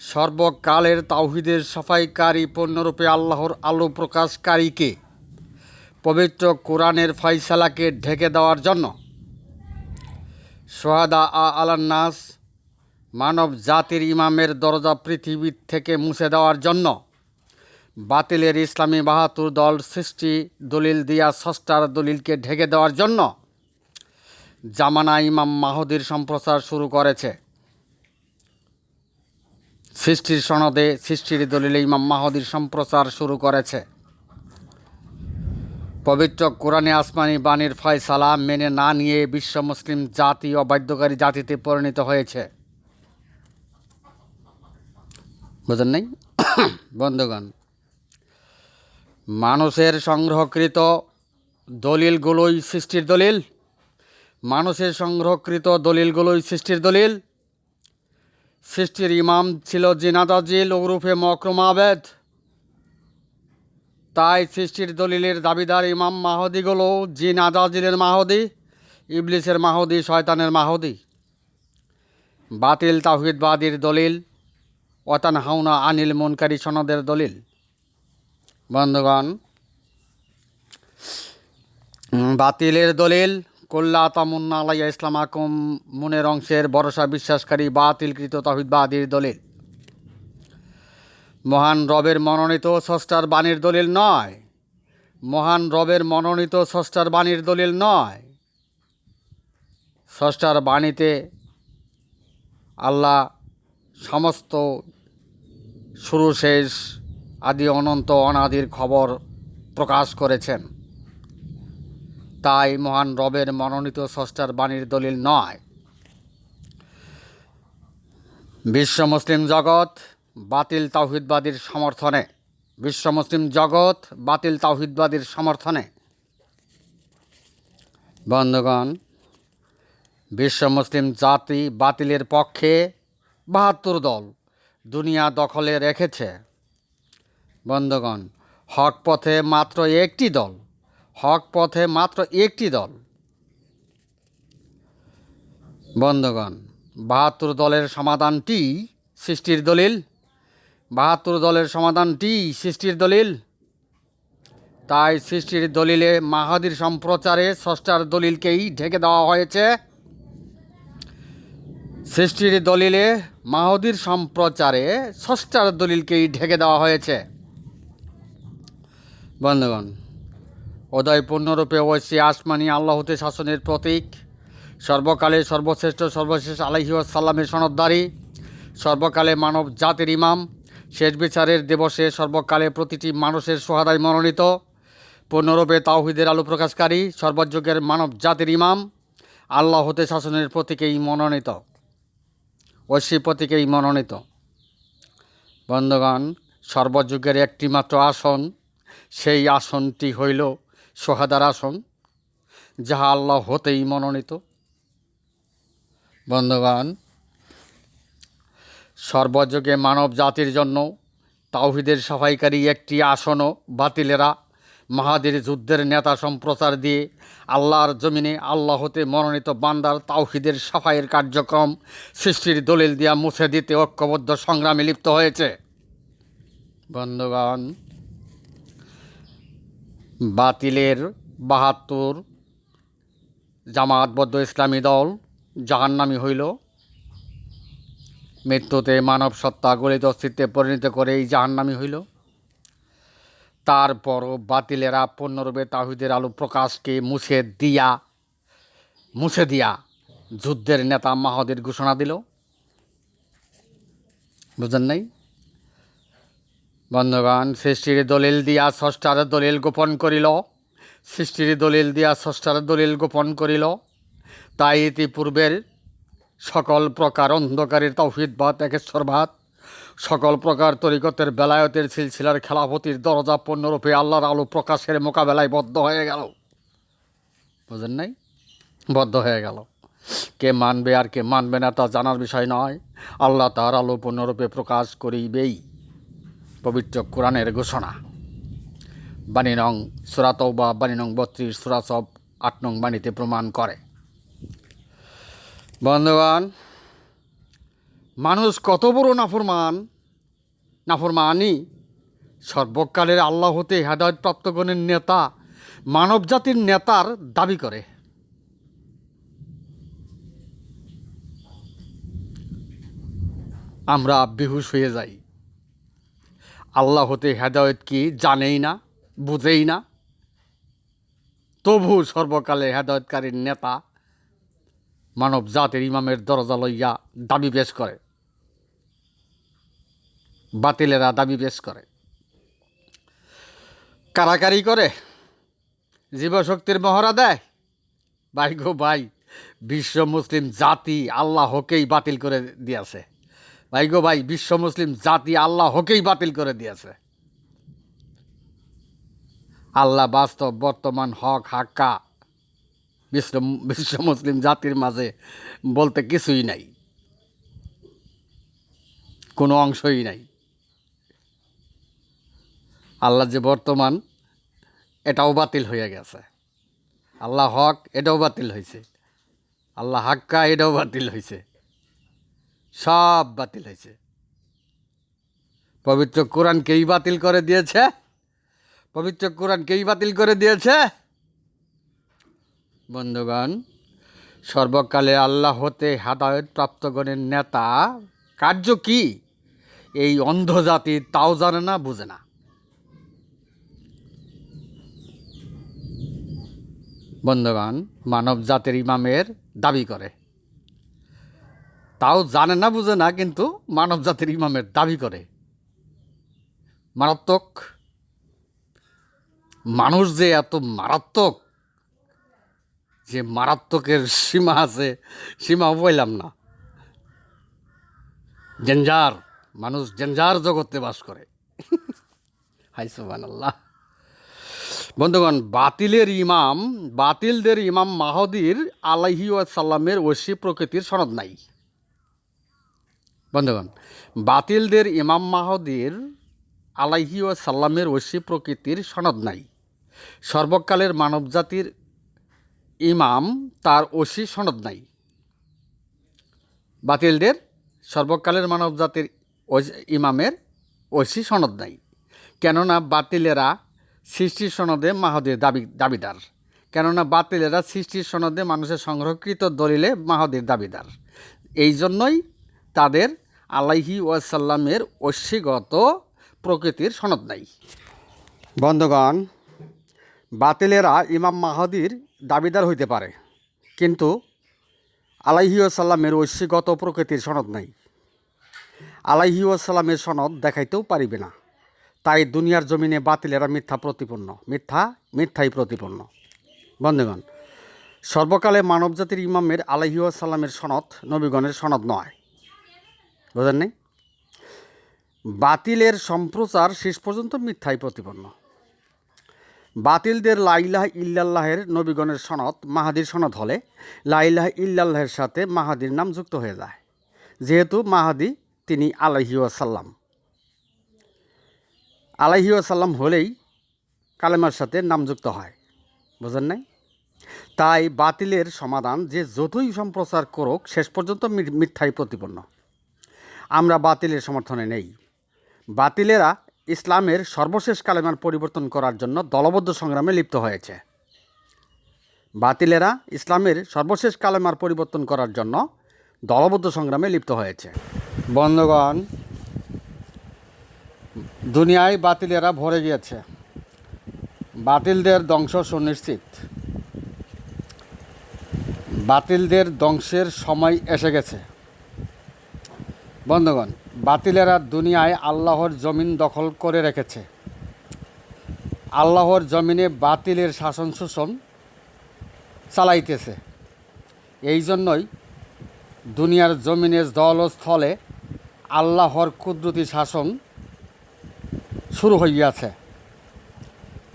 সর্বকালের তাওহিদের সাফাইকারী পূর্ণরূপে আল্লাহর আলো প্রকাশকারীকে পবিত্র কোরআনের ফয়সালাকে ঢেকে দেওয়ার জন্য সোহাদা আ আলান্নাস মানব জাতির ইমামের দরজা পৃথিবীর থেকে মুছে দেওয়ার জন্য বাতিলের ইসলামী বাহাতুর দল সৃষ্টি দলিল দিয়া ষষ্ঠার দলিলকে ঢেকে দেওয়ার জন্য জামানা ইমাম মাহদির সম্প্রচার শুরু করেছে। সৃষ্টির সনদে সৃষ্টির দলিলে ইমাম মাহদির সম্প্রচার শুরু করেছে। পবিত্র কোরআনে আসমানি বাণীর ফয়সালা মেনে না নিয়ে বিশ্ব মুসলিম জাতি অবাধ্যকারী জাতিতে পরিণত হয়েছে। বুঝেন নাই? বন্ধুগণ, মানুষের সংগ্রহকৃত দলিলগুলোই সৃষ্টির দলিল। মানুষের সংগ্রহকৃত দলিলগুলোই সৃষ্টির দলিল। সৃষ্টির ইমাম ছিল জিনাদাজিল ওরুফে মকরম আবেদ। তাই সৃষ্টির দলিলের দাবিদার ইমাম মাহদিগুলো জিন আদাজিলের মাহদি, ইবলিসের মাহদি, শয়তানের মাহদি। বাতিল তাহিদবাদীর দলিল ওয়াতান হাউনা আনিল মনকারী সনদের দলিল। বন্ধুগণ বাতিলের দলিল কল্লা তামুন্না আলাইয়া ইসলাম আকম মুনের অংশের ভরসা বিশ্বাসকারী বা বাতিলকৃত তহিদবাদীর দলিল। মহান রবের মনোনীত ষষ্ঠার বাণীর দলিল নয়। মহান রবের মনোনীত ষষ্ঠার বাণীর দলিল নয়। ষষ্ঠার বাণীতে আল্লাহ সমস্ত শুরু, শেষ, আদি, অনন্ত, অনাদির খবর প্রকাশ করেছেন। তাই মহান রবের মনোনীত ষষ্ঠার বাণীর দলিল নয়। বিশ্ব মুসলিম জগৎ বাতিল তাওহিদবাদীর সমর্থনে। বিশ্ব মুসলিম জগৎ বাতিল তাওহিদবাদীর সমর্থনে। বন্ধুগণ, বিশ্ব মুসলিম জাতি বাতিলের পক্ষে বাহাত্তর দল দুনিয়া দখলে রেখেছে। বন্ধুগণ, হক পথে মাত্র একটি দল হক পথে মাত্র একটি দল। বন্ধুগণ, বাহাত্তর দলের সমাধানটি সৃষ্টির দলিল। বাহাত্তর দলের সমাধানটি সৃষ্টির দলিল। তাই সৃষ্টির দলিলে মাহাদির সম্প্রচারে ষষ্ঠার দলিলকেই ঢেকে দেওয়া হয়েছে। সৃষ্টির দলিলে মাহদির সম্প্রচারে ষষ্ঠার দলিলকেই ঢেকে দেওয়া হয়েছে। বন্ধুগণ উদয় পূর্ণরূপে ঐশী আসমানি আল্লাহতে শাসনের প্রতীক। সর্বকালে সর্বশ্রেষ্ঠ, সর্বশেষ আলাইহি সাল্লামের সনদদারি সর্বকালে মানব জাতির ইমাম। শেষ বিচারের দিবসে সর্বকালে প্রতিটি মানুষের সোহাদায় মনোনীত। পূর্ণরূপে তাওহিদের আলো প্রকাশকারী, সর্বযুগের মানব জাতির ইমাম। আল্লাহ হতে শাসনের প্রতীকেই মনোনীত। ঐশী প্রতীকেই মনোনীত। বন্ধুগণ, সর্বযুগের একটি মাত্র আসন, সেই আসনটি হইল সোহাদার আসন, যাহা আল্লাহ হতেই মনোনীত। বন্ধুগণ, সর্বযুগে মানব জাতির জন্য তাওহিদের সাফাইকারী একটি আসনও বাতিলেরা মাহাদির যুদ্ধের নেতা সম্প্রচার দিয়ে আল্লাহর জমিনে আল্লাহ হতে মনোনীত বান্দার তাওহিদের সাফাইয়ের কার্যক্রম সৃষ্টির দলিল দিয়া মুছে দিতে ঐক্যবদ্ধ সংগ্রামে লিপ্ত হয়েছে। বন্ধুগণ বাতিলের বাহাত্তর জামাতবদ্ধ ইসলামী দল জাহান্নামী হইল। মৃত্যুতে মানব সত্তা গলিত অস্তিত্বে পরিণত করে এই জাহান্নামী হইল। তারপরও বাতিলেরা পূর্ণরূপে তাহিদের আলো প্রকাশকে মুছে দিয়া মুছে দিয়া যুদ্ধের নেতা মাহদের ঘোষণা দিল। বুঝলেন নাই? বন্ধুগণ, সৃষ্টির দলিল দিয়া ষষ্ঠার দলিল গোপন করিল। সৃষ্টির দলিল দিয়া ষষ্ঠার দলিল গোপন করিল। তাই ইতিপূর্বের সকল প্রকার অন্ধকারের তৌহিদবাদ একেশ্বরবাদ সকল প্রকার তরিকতের বেলায়তের সিলসিলার খেলাফতির দরজা পণ্যরূপে আল্লাহর আলো প্রকাশের মোকাবেলায় বদ্ধ হয়ে গেল। বুঝেন নাই? বদ্ধ হয়ে গেল। কে মানবে আর কে মানবে না তা জানার বিষয় নয়। আল্লাহ তার আলো পূর্ণরূপে প্রকাশ করিবেই। পবিত্র কোরআনের ঘোষণা। বাণী নং সুরাতৌ বা বাণী নং বত্রিশ সুরাসব আট নং বাণীতে প্রমাণ করে। বন্ধুগণ, মানুষ কত বড় নাফরমান, নাফরমানি? সর্বকালের আল্লাহ হতে হেদায়ত প্রাপ্তগণের নেতা মানব জাতির নেতার দাবি করে। আমরা বেহুশ হয়ে যাই। আল্লাহ হতে হেদায়ত কি জানেই না, বুঝেই না? তবু সর্বকালে হেদায়তকারীর নেতা মানব জাতির ইমামের দরজা লইয়া দাবি পেশ করে। বাতিলেরা দাবি পেশ করে। কারাকারি করে। জীবশক্তির মহড়া দেয়। ভাই গো ভাই, বিশ্ব মুসলিম জাতি আল্লাহকেই বাতিল করে দিয়েছে। ভাই গো ভাই, বিশ্ব মুসলিম জাতি আল্লাহ হকেই বাতিল করে দিয়েছে। আল্লাহ বাস্তব, বর্তমান হক, হাক্কা। বিশ্ব বিশ্ব মুসলিম জাতির মাঝে বলতে কিছুই নাই। কোনো অংশই নাই। আল্লাহ যে বর্তমান, এটাও বাতিল হয়ে গেছে। আল্লাহ হক, এটাও বাতিল হয়েছে আল্লাহ হাক্কা, এটাও বাতিল হয়েছে সব বাতিল হয়েছে। পবিত্র কোরআনকেই বাতিল করে দিয়েছে? পবিত্র কোরআনকেই বাতিল করে দিয়েছে? বন্ধুগণ, সর্বকালে আল্লাহ হতে হাদায়ত প্রাপ্তগণের নেতা কার্য কি? এই অন্ধ জাতি তাও জানে না, বুঝে না। বন্ধুগণ, মানব জাতির ইমামের দাবি করে। তাও জানে না, বুঝে না, কিন্তু মানব জাতির ইমামের দাবি করে। মারাত্মক। মানুষ যে এত মারাত্মক, যে মারাত্মকের সীমা আছে সীমা বললাম না। জেঞ্জার, মানুষ জেঞ্জার জগতে বাস করে। হাই আল্লাহ বন্ধুগণ, বাতিলের ইমাম, বাতিলদের ইমাম মাহদির আলাহি সাল্লামের ঐশী প্রকৃতির সনদ নাই। বন্ধুগণ, বাতিলদের ইমাম মাহদির আলাইহি ও সাল্লামের ঐশী প্রকৃতির সনদ নাই। সর্বকালের মানবজাতির ইমাম তার ওসি সনদ নাই। বাতিলদের সর্বকালের মানব জাতির ইমামের ঐশী সনদ নাই। কেননা বাতিলেরা সৃষ্টির সনদে মাহদের দাবি, দাবিদার। কেননা বাতিলেরা সৃষ্টির সনদে মানুষের সংরক্ষিত দলিলে মাহদের দাবিদার। এই জন্যই তাদের আলাইহি ওয়াসাল্লামের ঐশীগত প্রকৃতির সনদ নাই। বন্ধগণ, বাতিলেরা ইমাম মাহাদির দাবিদার হইতে পারে, কিন্তু আলাইহি ওয়াসাল্লামের ঐশীগত প্রকৃতির সনদ নাই। আলাইহি ওয়াসাল্লামের সনদ দেখাইতেও পারিবে না। তাই দুনিয়ার জমিনে বাতিলেরা মিথ্যা প্রতিপন্ন মিথ্যা, মিথ্যাই প্রতিপন্ন বন্ধুগণ, সর্বকালে মানবজাতির ইমামের আলাইহিউসাল্লামের সনদ নবীগণের সনদ নয়। বুঝেন নেই? বাতিলের সম্প্রচার শেষ পর্যন্ত মিথ্যাই প্রতিপন্ন। বাতিলদের লাইলাহ ইল্লাল্লাহের নবীগণের সনদ, মাহাদির সনদ হলে লাইলাহ ইল্লাল্লাহের সাথে মাহাদির নাম যুক্ত হয়ে যায়। যেহেতু মাহাদি, তিনি আলাহি আসাল্লাম আলাহি আসাল্লাম হলেই কালেমার সাথে নাম যুক্ত হয়। বুঝেন নাই? তাই বাতিলের সমাধান যে যতই সম্প্রচার করুক, শেষ পর্যন্ত মিথ্যাই প্রতিপন্ন। আমরা বাতিলের সমর্থনে নেই। বাতিলেরা ইসলামের সর্বশেষ কালেমার পরিবর্তন করার জন্য দলবদ্ধ সংগ্রামে লিপ্ত হয়েছে। বাতিলেরা ইসলামের সর্বশেষ কালেমার পরিবর্তন করার জন্য দলবদ্ধ সংগ্রামে লিপ্ত হয়েছে। বন্ধুগণ, দুনিয়ায় বাতিলেরা ভরে গিয়েছে। বাতিলদের ধ্বংস সুনিশ্চিত। বাতিলদের ধ্বংসের সময় এসে গেছে। বন্ধুগণ, বাতিলেরা দুনিয়ায় আল্লাহর জমিন দখল করে রেখেছে। আল্লাহর জমিনে বাতিলের শাসন শোষণ চালাইতেছে। এই জন্যই দুনিয়ার জমিনে স্থল স্থলে আল্লাহর কুদরতি শাসন শুরু হইয়াছে।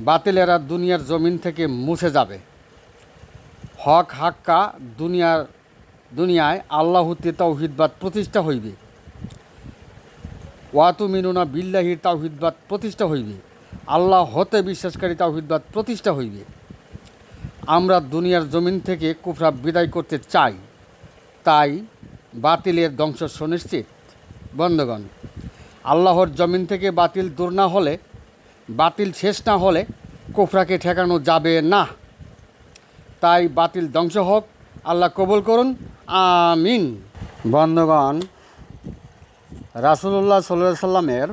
বাতিলেরা দুনিয়ার জমিন থেকে মুছে যাবে। হক হাক্কা দুনিয়ার দুনিয়ায় আল্লাহতে তাওহিদবাদ প্রতিষ্ঠা হইবে। ওয়াতু মিনুনা বিল্লাহির তাওহিদবাদ প্রতিষ্ঠা হইবে। আল্লাহ হতে বিশ্বাসকারী তাওহিদবাদ প্রতিষ্ঠা হইবে। আমরা দুনিয়ার জমিন থেকে কুফরা বিদায় করতে চাই। তাই বাতিলের ধ্বংস সুনিশ্চিত। বন্ধগণ, আল্লাহর জমিন থেকে বাতিল দূর না হলে, বাতিল শেষ না হলে কুফরাকে ঠেকানো যাবে না। তাই বাতিল ধ্বংস হোক। আল্লাহ কবুল করুন। আমিন। বন্ধগণ রাসুলুল্লাহ সাল্লাহ সাল্লামের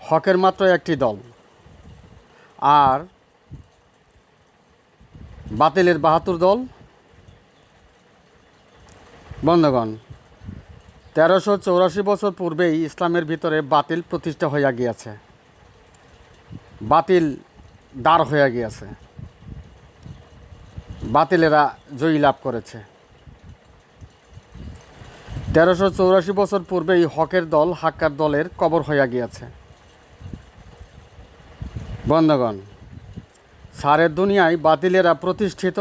হকের মাত্র একটি দল। আর বাতিলের বাহাত্তর দল। বন্ধগণ, তেরোশো চৌরাশি বছর পূর্বেই ইসলামের ভিতরে বাতিল প্রতিষ্ঠা হইয়া গিয়াছে। বাতিল দাঁড় হইয়া গিয়াছে। বাতিলেরা জয়ী লাভ করেছে। তেরোশো চৌরাশি বছর পূর্বে এই হকের দল হাক্কার দলের কবর হইয়া গিয়াছে। বন্ধগণ, সারের দুনিয়ায় বাতিলেরা প্রতিষ্ঠিত,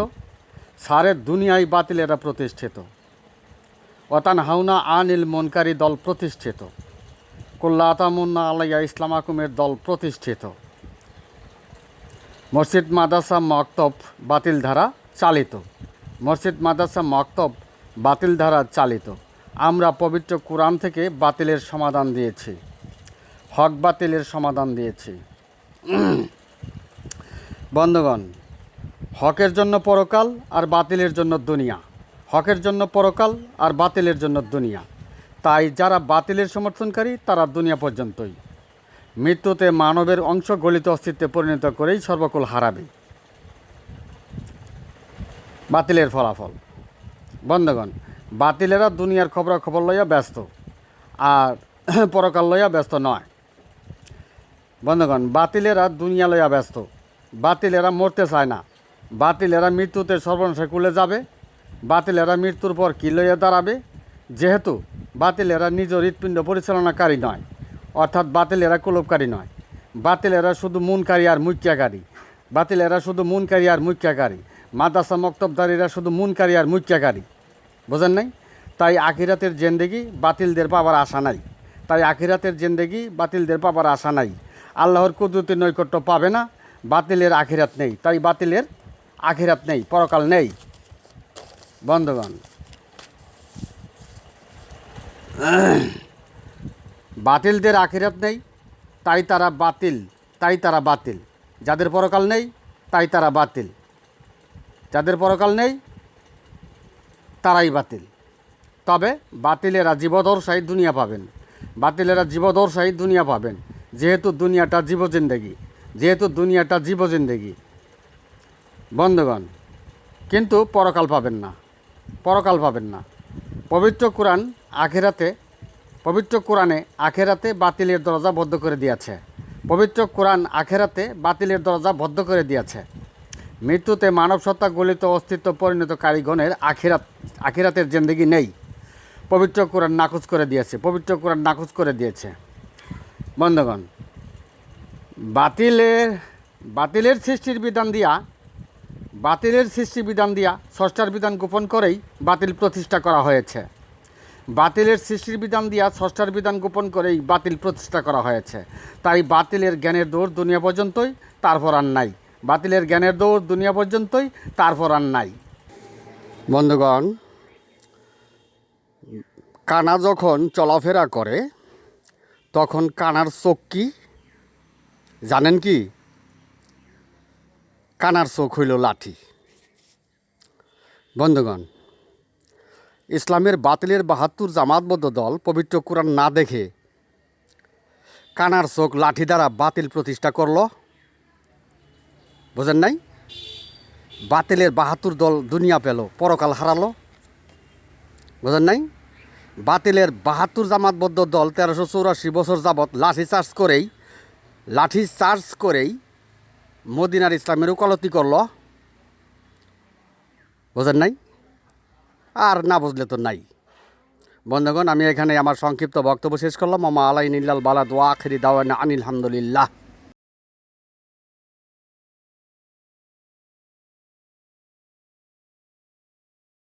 সারের দুনিয়ায় বাতিলেরা প্রতিষ্ঠিত। অতান হাউনা আনিল মনকারী দল প্রতিষ্ঠিত। কুল্লা আতামুন্না আলাইয়া ইসলাম আকুমের দল প্রতিষ্ঠিত। মসজিদ মাদ্রাসা মক্তব বাতিল ধারা চালিত। মসজিদ মাদ্রাসা মক্তব বাতিল ধারা চালিত। আমরা পবিত্র কোরআন থেকে বাতিলের সমাধান দিয়েছি। হক বাতিলের সমাধান দিয়েছি। বন্ধগণ, হকের জন্য পরকাল আর বাতিলের জন্য দুনিয়া। হকের জন্য পরকাল আর বাতিলের জন্য দুনিয়া। তাই যারা বাতিলের সমর্থনকারী, তারা দুনিয়া পর্যন্তই। মৃত্যুতে মানবের অংশ গলিত অস্তিত্বে পরিণত করেই সর্বকুল হারাবে। বাতিলের ফলাফল। বন্ধগণ বাতিলেরা দুনিয়ার খবরাখবর লইয়া ব্যস্ত আর পরকাল লইয়া ব্যস্ত নয়। বন্ধগণ, বাতিলেরা দুনিয়া লইয়া ব্যস্ত। বাতিলেরা মরতে চায় না। বাতিলেরা মৃত্যুতে সর্বনাশে কুলে যাবে। বাতিলেরা মৃত্যুর পর কী লইয়া দাঁড়াবে? যেহেতু বাতিলেরা নিজ হৃৎপিণ্ড পরিচালনাকারী নয়, অর্থাৎ বাতিলেরা কুলবকারী নয়। বাতিলেরা শুধু মুনকারী আর মুখ্যাকারী। বাতিলেরা শুধু মুনকারী আর মুখ্যাকারী। মাদ্রাসা মক্তবদারীরা শুধু মুনকারী আর মুখ্যাকারী। বোঝেন নাই? তাই আখিরাতের জেন্দেগি বাতিলদের পাবার আশা নাই। তাই আখিরাতের জেন্দেগি বাতিলদের পাবার আশা নাই। আল্লাহর কুদরতের নৈকট্য পাবে না, বাতিলের আখিরাত নেই। তাই বাতিলের আখিরাত নেই, পরকাল নেই। বন্ধগণ, বাতিলদের আখিরাত নেই, তাই তারা বাতিল, তাই তারা বাতিল। যাদের পরকাল নেই, তাই তারা বাতিল। যাদের পরকাল নেই তারাই বাতিল। তবে বাতিলেরা জীবদর্শাই দুনিয়া পাবেন। বাতিলেরা জীবদর্শাই দুনিয়া পাবেন। যেহেতু দুনিয়াটা জীবজিন্দেগি, যেহেতু দুনিয়াটা জীবজিন্দেগি। বন্ধগণ, কিন্তু পরকাল পাবেন না, পরকাল পাবেন না। পবিত্র কোরআন আখেরাতে, পবিত্র কোরআনে আখেরাতে বাতিলের দরজা বদ্ধ করে দিয়েছে। পবিত্র কোরআন আখেরাতে বাতিলের দরজা বদ্ধ করে দিয়েছে। মৃত্যুতে মানব সত্তা গলিত অস্তিত্ব পরিণত কারিগণের আখিরাত আখিরাতের জেন্দেগি নেই। পবিত্র কোরআন নাকচ করে দিয়েছে, পবিত্র কোরআন নাকচ করে দিয়েছে। বন্ধগণ, বাতিলের বাতিলের সৃষ্টির বিধান দিয়া বাতিলের সৃষ্টি বিধান দিয়া ষষ্ঠার বিধান গোপন করেই বাতিল প্রতিষ্ঠা করা হয়েছে। বাতিলের সৃষ্টির বিধান দিয়া ষষ্ঠার বিধান গোপন করেই বাতিল প্রতিষ্ঠা করা হয়েছে। তাই বাতিলের জ্ঞানের দৌড় দুনিয়া পর্যন্তই, তারপর আর নাই। বাতিলের জ্ঞানের দৌড় দুনিয়া পর্যন্তই, তারপর আর নাই। বন্ধুগণ, কানা যখন চলাফেরা করে, তখন কানার চোখ কি? জানেন কি? কানার চোখ হইল লাঠি। বন্ধুগণ, ইসলামের বাতিলের বাহাত্তর জামাতবদ্ধ দল পবিত্র কোরআন না দেখে কানার চোখ লাঠি দ্বারা বাতিল প্রতিষ্ঠা করল। বোঝেন নাই? বাতিলের বাহাত্তর দল দুনিয়া পেল, পরকাল হারালো। বোঝেন নাই? বাতিলের বাহাত্তর জামাতবদ্ধ দল তেরোশো চৌরাশি বছর যাবৎ লাঠি চার্জ করেই, লাঠি চার্জ করেই মদিনার ইসলামের উকালতি করল। বোঝেন নাই? আর না বুঝলে তো নাই। বন্ধুগণ, আমি এখানে আমার সংক্ষিপ্ত বক্তব্য শেষ করলাম। মামা আলাই নিল্লাল বালা দোয়া আখরি দাওয়ানা আনিল হামদুলিল্লাহ।